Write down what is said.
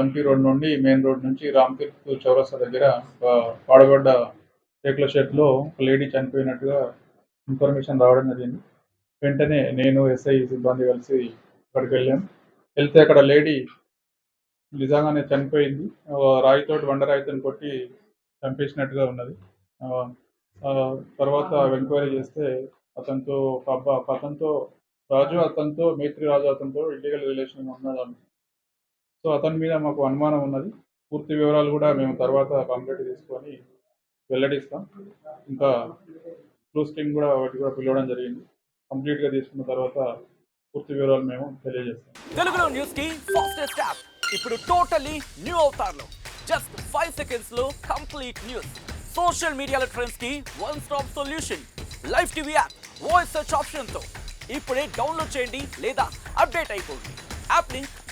బంకి road నుండి main road నుంచి రామ్తీర్త్ చౌరస్తా దగ్గర పాడగడ్డ రేకుల షెడ్లో ఒక లేడీ చనిపోయినట్టుగా ఇన్ఫర్మేషన్ రావడం జరిగింది. వెంటనే నేను ఎస్ఐ సిబ్బంది కలిసి అక్కడికి వెళ్ళాం. వెళ్తే అక్కడ లేడీ నిజంగానే చనిపోయింది. రాయితోటి వండరాయితోని కొట్టి చంపేసినట్టుగా ఉన్నది. ఆ, తర్వాత ఎంక్వైరీ చేస్తే అతనితో ఒక అబ్బా అతనితో రాజు అతనితో మేత్రి రాజు అతనితో ఇల్లీగల్ రిలేషన్ ఉన్నది సో అతని మీద మాకు అనుమానం ఉన్నది. పూర్తి వివరాలు కూడా మేము తర్వాత కంప్లీట్ తీసుకొని వెల్లడిస్తాం. ఇంకా క్లూస్ టీమ్ కూడా వాటి కూడా పిలవడం జరిగింది. కంప్లీట్గా తీసుకున్న తర్వాత పూర్తి వివరాలు మేము తెలియజేస్తాం. తెలుగులో న్యూస్కి ఫాస్టెస్ట్ యాప్ ఇప్పుడు టోటలీ న్యూ అవుతారులో జస్ట్ ఫైవ్ సెకండ్స్లో కంప్లీట్ న్యూస్ సోషల్ మీడియాలో ట్రెండ్స్కి one stop solution live TV app voice search ఆప్షన్తో. ఇప్పుడే డౌన్లోడ్ చేయండి లేదా అప్డేట్ అయిపోండి. App link